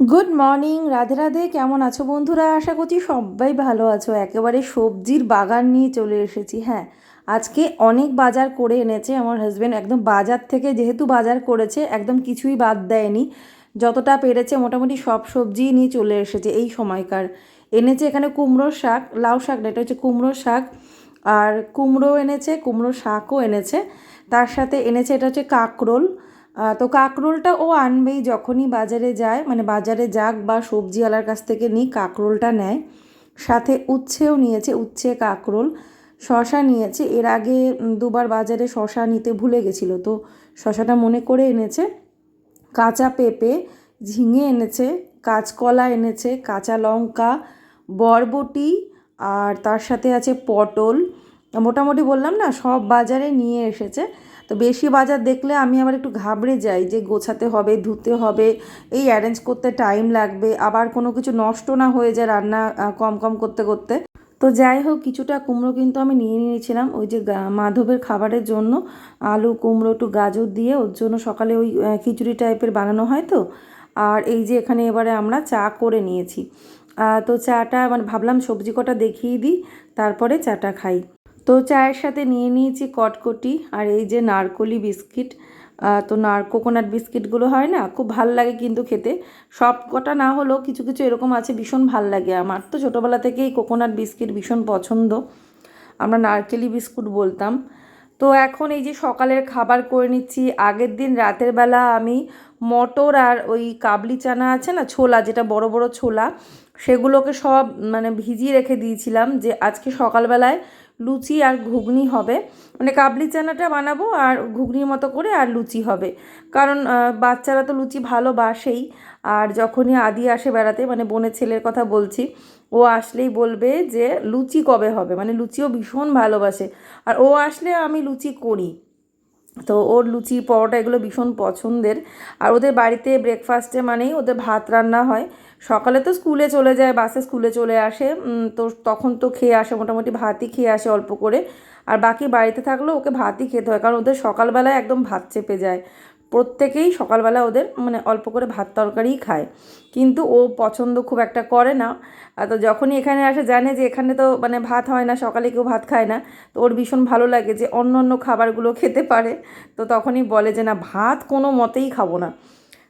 Good morning Radhe Radhe, কেমন আছো বন্ধুরা? আশা করছি সবাই ভালো আছো। একেবারে সবজির বাগান নিয়ে চলে এসেছি হ্যাঁ। আজকে অনেক বাজার করে এনেছে, আমার হাজব্যান্ড একদম বাজার থেকে যেহেতু বাজার করেছে, একদম কিছুই বাদ দেয়নি। যতটা পেরেছে মোটামুটি সব সবজি নিয়ে চলে এসেছে এই সময়কার। এনেছে এখানে কুমড়োর শাক, লাউ শাক এটা হচ্ছে কুমড়োর শাক। আর কুমড়ো এনেছে কুমড়ো শাকও এনেছে। তার সাথে এনেছে, এটা হচ্ছে কাকরোল। তো কাকরোলটা ও আনবেই যখনই বাজারে যায় মানে বাজারে যাক বা সবজিওয়ালার কাছ থেকে নিই কাকরোলটা নেয়। সাথে উচ্ছেও নিয়েছে, উচ্ছে, কাকরোল, শশা নিয়েছে। এর আগে দুবার বাজারে শশা নিতে ভুলে গেছিল, তো শশাটা মনে করে এনেছে। কাঁচা পেঁপে, ঝিঙে এনেছে, কাঁচকলা এনেছে, কাঁচা লঙ্কা, বরবটি, আর তার সাথে আছে পটল। মোটামুটি বললাম না, সব বাজারে নিয়ে এসেছে। তো বেশি বাজার দেখলে আমি আবার একটু ঘাবড়ে যাই যে গোছাতে হবে, ধুতে হবে, এই অ্যারেঞ্জ করতে টাইম লাগবে, আবার কোনো কিছু নষ্ট না হয়ে যায় রান্না কম কম করতে করতে। তো যাই হোক, কিছুটা কুমড়ো কিন্তু আমি নিয়ে নিয়েছিলাম ওই যে মাধবের খাবারের জন্য। আলু, কুমড়ো, একটু গাজর দিয়ে ওর জন্য সকালে ওই খিচুড়ি টাইপের বানানো হয় তো। আর এই যে এখানে এবারে আমরা চা করে নিয়েছি। তো চাটা মানে ভাবলাম সবজি কটা দেখিয়ে দিই, তারপরে চাটা খাই। তো চায়ের সাথে নিয়ে নিয়েছি কটকটি আর এই যে নারকলি বিস্কিট তো নার, কোকোনাট বিস্কিটগুলো হয় না, খুব ভালো লাগে কিন্তু খেতে। সব কটা না হলেও কিছু কিছু এরকম আছে ভীষণ ভালো লাগে আমার। তো ছোটোবেলা থেকেই কোকোনাট বিস্কিট ভীষণ পছন্দ। আমরা নারকেলি বিস্কুট বলতাম। তো এখন এই যে সকালের খাবার করে নিচ্ছি। আগের দিন রাতের বেলা আমি মটর আর ওই কাবলি চানা আছে না, ছোলা, যেটা বড় বড় ছোলা, সেগুলোকে সব মানে ভিজিয়ে রেখে দিয়েছিলাম যে আজকে সকালবেলায় লুচি আর ঘুগনি হবে। মানে কাবলি চানাটা বানাবো আর ঘুগনির মতো করে আর লুচি হবে। কারণ বাচ্চারা তো লুচি ভালোবাসেই। আর যখনই আদি আসে বেড়াতে মানে বোনের ছেলের কথা বলছি, ও আসলেই বলবে যে লুচি কবে হবে? মানে লুচিও ভীষণ ভালোবাসে। আর ও আসলে আমি লুচি করি। তো ওর লুচি পরোটা এগুলো ভীষণ পছন্দের। আর ওদের বাড়িতে ব্রেকফাস্টে মানেই ওদের ভাত রান্না হয়। সকালে তো স্কুলে চলে যায়, বাসে স্কুলে চলে আসে। তো তখন তো খেয়ে আসে, মোটামুটি ভাতই খেয়ে আসে অল্প করে। আর বাকি বাড়িতে থাকলেও ওকে ভাতই খেতে হয়, কারণ ওদের সকালবেলায় একদম ভাত চেপে যায়। প্রত্যেকেই সকালবেলা ওদের মানে অল্প করে ভাত তরকারিই খায়। কিন্তু ও পছন্দ খুব একটা করে না। তো যখনই এখানে আসে, জানে যে এখানে তো মানে ভাত হয় না, সকালে কেউ ভাত খায় না। তো ওর ভীষণ ভালো লাগে যে অন্য অন্য খাবারগুলো খেতে পারে। তো তখনই বলে যে, না, ভাত কোনো মতেই খাব না।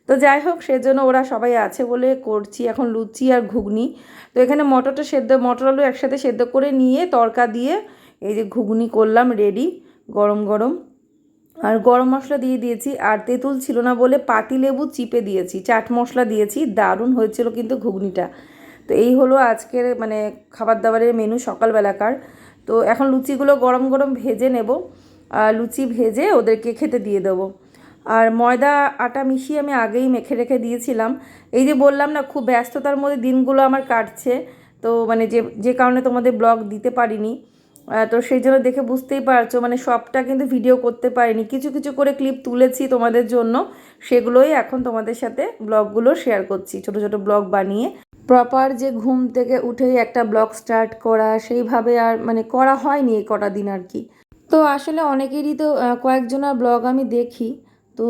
তো যাই হোক, সেজন্য ওরা সবাই আছে বলে করছি। এখন লুচি আর ঘুগনি। তো এখানে মটরটা সেদ্ধ, মটর আলু একসাথে সেদ্ধ করে নিয়ে তড়কা দিয়ে এই যে ঘুগনি করলাম রেডি গরম গরম। আর গরম মশলা দিয়ে দিয়েছি। আর তেঁতুল ছিল না বলে পাতি লেবু চিপে দিয়েছি। চাট মশলা দিয়েছি। দারুণ হয়েছিল কিন্তু ঘুগনিটা। তো এই হলো আজকের মানে খাবার দাবারের মেনু সকালবেলাকার। তো এখন লুচিগুলো গরম গরম ভেজে নেব। আর লুচি ভেজে ওদেরকে খেতে দিয়ে দেবো। আর ময়দা, আটা মিশিয়ে আমি আগেই মেখে রেখে দিয়েছিলাম। এই যে বললাম না, খুব ব্যস্ততার মধ্যে দিনগুলো আমার কাটছে। তো মানে যে যে কারণে তোমাদের ব্লগ দিতে পারিনি। তো সেই জন্য দেখে বুঝতেই পারছ মানে সবটা কিন্তু ভিডিও করতে পারিনি। কিছু কিছু করে ক্লিপ তুলেছি তোমাদের জন্য। সেগুলোই এখন তোমাদের সাথে ব্লগগুলো শেয়ার করছি, ছোট ছোট ব্লগ বানিয়ে। প্রপার যে ঘুম থেকে উঠেই একটা ব্লগ স্টার্ট করা, সেইভাবে আর মানে করা হয়নি এই কটা দিন আর কি। তো আসলে অনেকেরই তো কয়েকজনের ব্লগ আমি দেখি। তো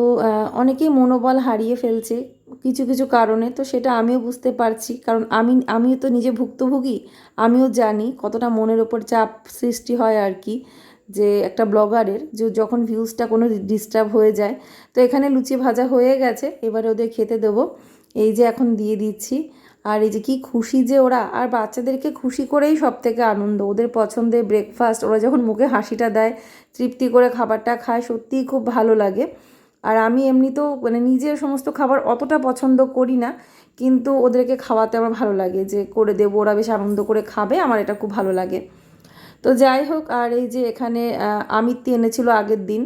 অনেকেই মনোবল হারিয়ে ফেলছে কিছু কিছু কারণে। তো সেটা আমিও বুঝতে পারছি। কারণ আমি, আমিও তো নিজে ভুক্তভোগী, আমিও জানি কতটা মনের ওপর চাপ সৃষ্টি হয় আর কি, যে একটা ব্লগারের যে যখন ভিউজটা কোনো ডিস্টার্ব হয়ে যায়। তো এখানে লুচি ভাজা হয়ে গেছে, এবারে ওদের খেতে দেবো। এই যে এখন দিয়ে দিচ্ছি। আর এই যে কি খুশি যে ওরা, আর বাচ্চাদেরকে খুশি করেই সব থেকে আনন্দ। ওদের পছন্দের ব্রেকফাস্ট ওরা যখন মুখে হাসিটা দেয়, তৃপ্তি করে খাবারটা খায়, সত্যিই খুব ভালো লাগে। আর আমি এমনিতেও মানে নিজের সমস্ত খাবার অতটা পছন্দ করি না, কিন্তু ওদেরকে খাওয়াতে আমার ভালো লাগে যে করে দেবো, ওরা বেশ আনন্দ করে খাবে, আমার এটা খুব ভালো লাগে। তো যাই হোক, আর এই যে এখানে আমিত্তি এনেছিল আগের দিন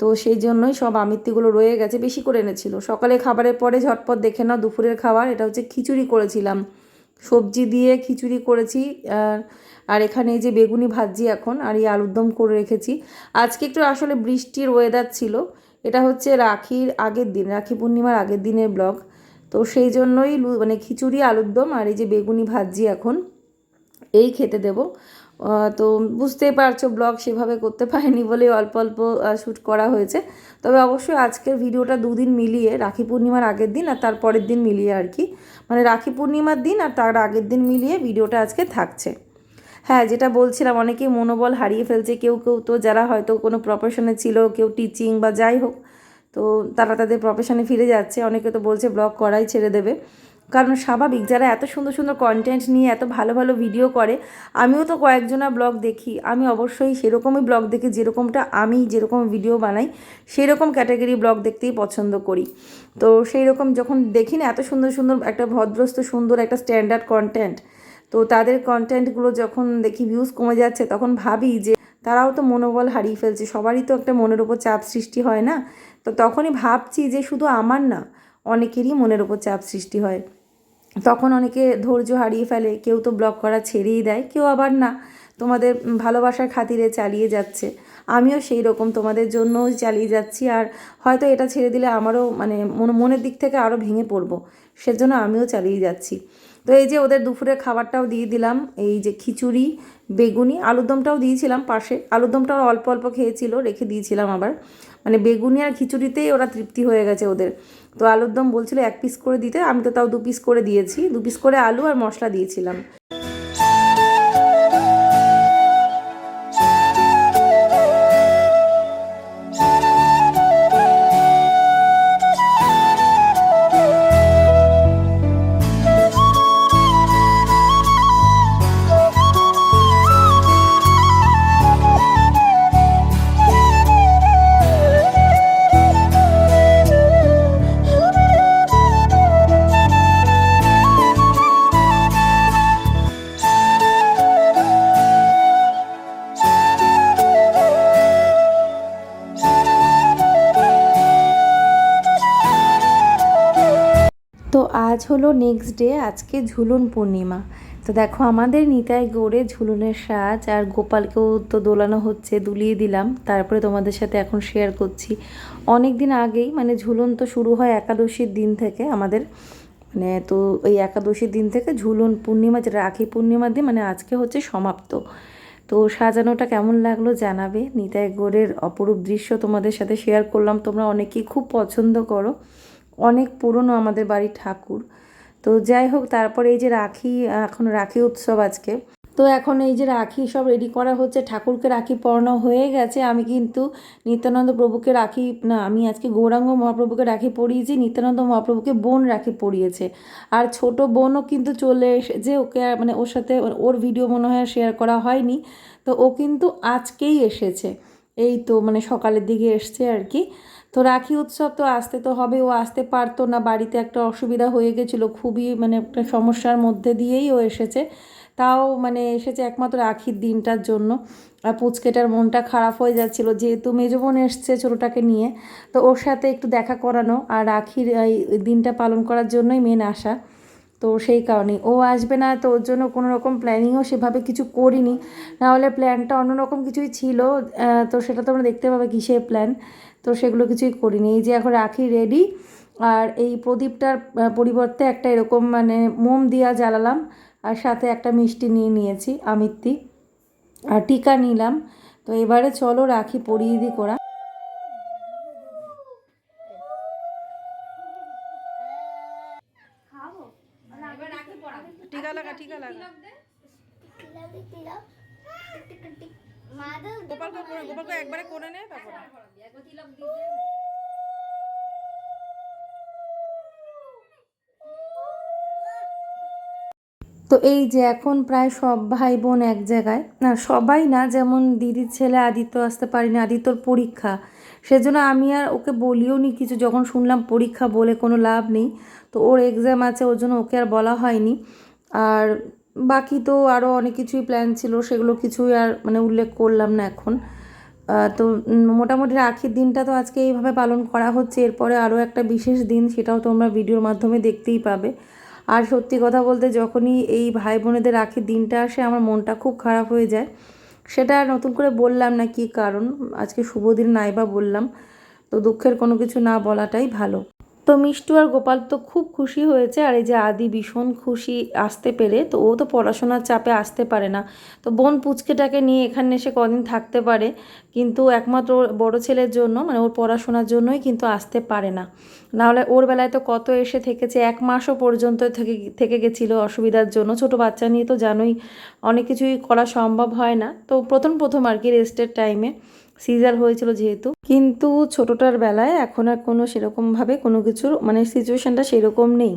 তো সেই জন্যই সব আমিত্তিগুলো রয়ে গেছে, বেশি করে এনেছিল। সকালে খাবারের পরে ঝটপট দেখে নাও দুপুরের খাবার, এটা হচ্ছে খিচুড়ি করেছিলাম। সবজি দিয়ে খিচুড়ি করেছি, আর এখানে এই যে বেগুনি ভাজি এখন, আর এই আলুর দম করে রেখেছি। আজকে একটু আসলে বৃষ্টির ওয়েদার ছিল এটা হচ্ছে রাখির আগের দিন, রাখি পূর্ণিমার আগের দিনের ব্লগ। তো সেই জন্যই মানে খিচুড়ি, আলুর দম আর এই যে বেগুনি ভাজি এখন এই খেতে দেব। তো বুঝতেই পারছ ব্লগ সেভাবে করতে পারিনি বলে অল্প অল্প শ্যুট করা হয়েছে। তবে অবশ্যই আজকের ভিডিওটা দুদিন মিলিয়ে, রাখি পূর্ণিমার আগের দিন আর তার পরের দিন মিলিয়ে আর কি। মানে রাখি পূর্ণিমার দিন আর তার আগের দিন মিলিয়ে ভিডিওটা আজকে থাকছে। হ্যাঁ যেটা বলছিলাম, অনেকেই মনোবল হারিয়ে ফেলছে। কেউ কেউ তো যারা হয়তো কোনো প্রফেশনে ছিল, কেউ টিচিং বা যাই হোক, তো তারা তাদের প্রফেশনে ফিরে যাচ্ছে। অনেকে তো বলছে ব্লগ করাই ছেড়ে দেবে। কারণ স্বাভাবিক, যারা এত সুন্দর সুন্দর কন্টেন্ট নিয়ে এত ভালো ভালো ভিডিও করে, আমিও তো কয়েকজনা ব্লগ দেখি। আমি অবশ্যই সেরকমই ব্লগ দেখি যেরকমটা আমি যেরকম ভিডিও বানাই সেই রকম ক্যাটাগরি ব্লগ দেখতেই পছন্দ করি। তো সেই রকম যখন দেখি না এত সুন্দর সুন্দর একটা ভদ্রস্ত সুন্দর একটা স্ট্যান্ডার্ড কন্টেন্ট তো তাদের কন্টেন্টগুলো যখন দেখি ভিউজ কমে যাচ্ছে, তখন ভাবি যে তারাও তো মনোবল হারিয়ে ফেলছে, সবারই তো একটা মনের ওপর চাপ সৃষ্টি হয় না? তো তখনই ভাবছি যে শুধু আমার না, অনেকেরই মনের ওপর চাপ সৃষ্টি হয়। তখন অনেকে ধৈর্য হারিয়ে ফেলে, কেউ তো ব্লগ করা ছেড়েই দেয়, কেউ আবার না, তোমাদের ভালোবাসার খাতিরে চালিয়ে যাচ্ছে। আমিও সেই রকম তোমাদের জন্যও চালিয়ে যাচ্ছি, আর হয়তো এটা ছেড়ে দিলে আমারও মানে মন- মনের দিক থেকে আরও ভেঙে পড়ব, সেজন্য আমিও চালিয়ে যাচ্ছি। তো এই যে ওদের দুপুরে খাবারটাও দিয়ে দিলাম, এই যে খিচুড়ি, বেগুনি আলুরদমটাও দিয়েছিলাম পাশে। আলুরদমটাও অল্প অল্প খেয়েছিল, রেখে দিয়েছিলাম আবার। মানে বেগুনি আর খিচুড়িতেই ওরা তৃপ্তি হয়ে গেছে ওদের। তো আলুর দম বলছিল এক পিস করে দিতে, আমি তো তাও দু পিস করে দিয়েছি। দু পিস করে আলু আর মশলা দিয়েছিলাম। আজ হলো নেক্সট ডে আজকে ঝুলন পূর্ণিমা। তো দেখো, আমাদের নিতাই গড়ে ঝুলনের সাজ, আর গোপালকেও তো দোলানো হচ্ছে, দুলিয়ে দিলাম। তারপরে তোমাদের সাথে এখন শেয়ার করছি। অনেক দিন আগেই মানে ঝুলন তো শুরু হয় একাদশীর দিন থেকে, আমাদের মানে তো ওই একাদশীর দিন থেকে ঝুলন পূর্ণিমা, যেটা রাখি পূর্ণিমার দিন মানে আজকে হচ্ছে সমাপ্ত। তো সাজানোটা কেমন লাগল জানাবে। নিতাই গোড়ের অপরূপ দৃশ্য তোমাদের সাথে শেয়ার করলাম। তোমরা অনেকেই খুব পছন্দ করো। অনেক পুরনো আমাদের বাড়ির ঠাকুর। তো যাই হোক, তারপরে এই যে রাখি, এখন রাখি উৎসব আজকে। তো এখন এই যে রাখি সব রেডি করা হচ্ছে, ঠাকুরকে রাখি পরানো হয়ে গেছে। আমি কিন্তু নিত্যানন্দ প্রভুকে রাখি, না, আমি আজকে গৌরাঙ্গ মহাপ্রভুকে রাখি পরিয়েছি, নিত্যানন্দ মহাপ্রভুকে বোন রাখি পরিয়েছে। আর ছোট বোনও কিন্তু চলে এসেছে, ওকে মানে ওর সাথে ওর ভিডিও মনে হয় শেয়ার করা হয়নি। তো ও কিন্তু আজকেই এসেছে। এই তো মানে সকালের দিকে এসছে আর কি। তো রাখি উৎসব তো আসতে তো হবে, ও আসতে পারতো না, বাড়িতে একটা অসুবিধা হয়ে গেছিল, খুবই মানে একটা সমস্যার মধ্যে দিয়েই ও এসেছে। তাও মানে এসেছে একমাত্র রাখির দিনটার জন্য। আর পুচকেটার মনটা খারাপ হয়ে যাচ্ছিল, যেহেতু মেজো বোন এসছে ছোটোটাকে নিয়ে, তো ওর সাথে একটু দেখা করানো। আর রাখির এই দিনটা পালন করার জন্যই মেন আসা তো সেই কারণেই। ও আসবে না, তো ওর জন্য কোনো রকম প্ল্যানিংও সেভাবে কিছু করিনি। নাহলে প্ল্যানটা অন্যরকম কিছুই ছিল তো সেটা তোমরা দেখতে পাবে কিসের প্ল্যান তো সেগুলো কিছুই করিনি। এই যে এখন রাখি রেডি আর এই প্রদীপটার পরিবর্তে একটা এরকম মানে মোম দিয়া জ্বালালাম, আর সাথে একটা মিষ্টি নিয়ে নিয়েছি, আমিত্তি। আর টিকা নিলাম। তো এবারে চলো রাখি পরিয়ে দিই করা। টিকা লাগা টিকা লাগা। গোপালকে গোপালকে একবারে করে নে তারপর। তো এই যে এখন প্রায় সব ভাই বোন এক জায়গায়, না সবাই না যেমন দিদির ছেলে আদিত্য আসতে পারিনি, আদিত্যর পরীক্ষা। সেজন্য আমি আর ওকে বলিও নি কিছু, যখন শুনলাম পরীক্ষা বলে কোনো লাভ নেই, তো ওর এক্সাম আছে, ওর জন্য ওকে আর বলা হয়নি। আর বাকি তো আরও অনেক কিছুই প্ল্যান ছিল, সেগুলো কিছুই আর মানে উল্লেখ করলাম না এখন। তো মোটামুটি রাখির দিনটা তো আজকে এইভাবে পালন করা হচ্ছে, এরপরে আরও একটা বিশেষ দিন, সেটাও তোমরা ভিডিওর মাধ্যমে দেখতেই পাবে। আর সত্যি কথা বলতে যখনই এই ভাই বোনেদের রাখির দিনটা আসে, আমার মনটা খুব খারাপ হয়ে যায়। সেটা নতুন করে বললাম না কি কারণ, আজকে শুভ দিন নাইবা বললাম। তো দুঃখের কোনো কিছু না বলাটাই ভালো। তো মিষ্টু আর গোপাল তো খুব খুশি হয়েছে, আর এই যে আদি ভীষণ খুশি আসতে পেরে, তো ও তো পড়াশোনার চাপে আসতে পারে না। তো বোন পুচকেটাকে নিয়ে এখানে এসে কদিন থাকতে পারে, কিন্তু একমাত্র বড় ছেলের জন্য মানে ওর পড়াশোনার জন্যই কিন্তু আসতে পারে না। নাহলে ওর বেলায় তো কত এসে থেকেছে, এক মাসও পর্যন্ত থেকে থেকে গেছিল অসুবিধার জন্য। ছোট বাচ্চা নিয়ে তো জানোই, অনেক কিছুই করা সম্ভব হয় না। তো প্রথম প্রথম আর কি রেস্টের টাইমে সিজার হয়েছিল যেহেতু। কিন্তু ছোটটার বেলায় এখন আর কোনো সেরকমভাবে কোনো কিছুর মানে সিচুয়েশানটা সেরকম নেই।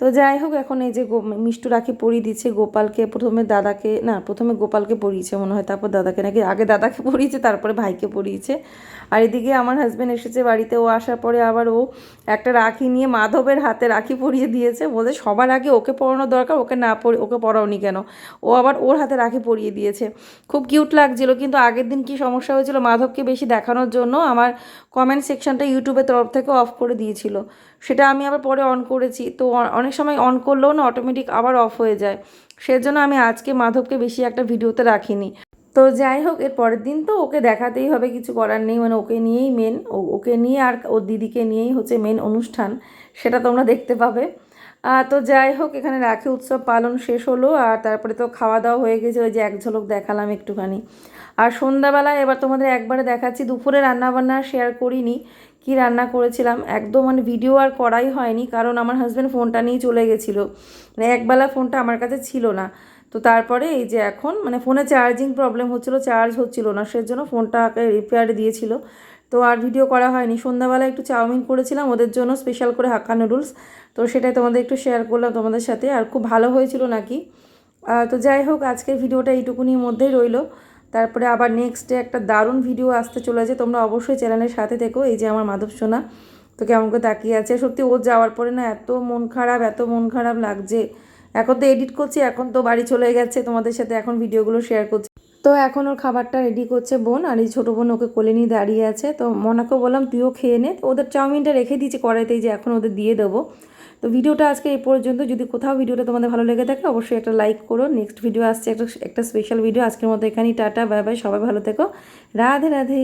তো যাই হোক, এখন এই যে মিষ্টু রাখি পরিয়ে দিচ্ছে, গোপালকে প্রথমে দাদাকে, না, প্রথমে গোপালকে পরিয়েছে মনে হয়, তারপর দাদাকে নাকি, আগে দাদাকে পরিয়েছে, তারপরে ভাইকে পরিয়েছে। আর এদিকে আমার হাজব্যান্ড এসেছে বাড়িতে, ও আসার পরে আবার ও একটা রাখি নিয়ে মাধবের হাতে রাখি পরিয়ে দিয়েছে, বলে সবার আগে ওকে পরানো দরকার, ওকে না পরি, ওকে পড়াওনি কেন? ও আবার ওর হাতে রাখি পরিয়ে দিয়েছে। খুব কিউট লাগছিল, কিন্তু আগের দিন কি সমস্যা হয়েছিল মাধবকে বেশি দেখানোর জন্য আমার কমেন্ট সেকশনটা ইউটিউবের তরফ থেকে অফ করে দিয়েছিল। সেটা আমি আবার পরে অন করেছি, তো অ- অনেক সময় অন করলেও না অটোমেটিক আবার অফ হয়ে যায়। সেজন্য আমি আজকে মাধবকে বেশি একটা ভিডিওতে রাখিনি। তো যাই হোক, এর পরের দিন তো ওকে দেখাতেই হবে, কিছু করার নেই। মানে ওকে নিয়েই মেন ওকে নিয়ে আর ওর দিদিকে নিয়েই হচ্ছে মেন অনুষ্ঠান। সেটা তোমরা দেখতে পাবে। তো যাই হোক, এখানে রাখি উৎসব পালন শেষ হলো, আর তারপরে তো খাওয়া দাওয়া হয়ে গেছে, ওই যে এক ঝলক দেখালাম একটুখানি। আর সন্ধ্যাবেলায় এবার তোমাদের একবারে দেখাচ্ছি, দুপুরে রান্নাবান্না শেয়ার করিনি, কি রান্না করেছিলাম, একদম মানে ভিডিও আর করাই হয়নি, কারণ আমার হাজব্যান্ড ফোনটা নিয়ে চলে গেছিল। মানে একবেলা ফোনটা আমার কাছে ছিল না। তো তারপরে এই যে এখন মানে ফোনে চার্জিং প্রবলেম হচ্ছিল চার্জ হচ্ছিল না, সেজন্য ফোনটাকে রিপেয়ার দিয়েছিল। তো আর ভিডিও করা হয়নি। সন্ধ্যাবেলা একটু চাউমিন করেছিলাম, ওদের জন্য স্পেশাল করে হাক্কা নুডলস তো সেটাই তোমাদের একটু শেয়ার করলাম তোমাদের সাথে, আর খুব ভালো হয়েছিল নাকি? তো যাই হোক, আজকের ভিডিওটা এইটুকুনির মধ্যেই রইল। তারপরে আবার নেক্সট ডে একটা দারুণ ভিডিও আসতে চলে চলেছে, তোমরা অবশ্যই চ্যানেলের সাথে থেকো, এই যে আমার মাধব সোনা। তো কেমন করে তাকিয়ে আছে, সত্যি ও যাওয়ার পরে না এত মন খারাপ, এত মন খারাপ লাগছে। এখন তো এডিট করছি, এখন তো বাড়ি চলে গেছে তোমাদের সাথে, এখন ভিডিওগুলো শেয়ার করছি। তো এখন ওর খাবারটা রেডি করছে বোন আর এই ছোটো বোন ওকে কোলে নিয়ে দাঁড়িয়ে আছে। তো মনাকেও বললাম, তুইও খেয়ে নে। ওদের চাউমিনটা রেখে দিয়েছি কড়াইতেই যে এখন ওদের দিয়ে দেবো। তো ভিডিওটা আজকে এ পর্যন্ত। যদি কোথাও ভিডিওটা তোমাদের ভালো লেগে থাকে, অবশ্যই একটা লাইক করো। নেক্সট ভিডিও আসছে একটা একটা স্পেশাল ভিডিও আজকের মতো এখানেই টাটা, বাই বাই, সবাই ভালো থেকো। রাধে রাধে।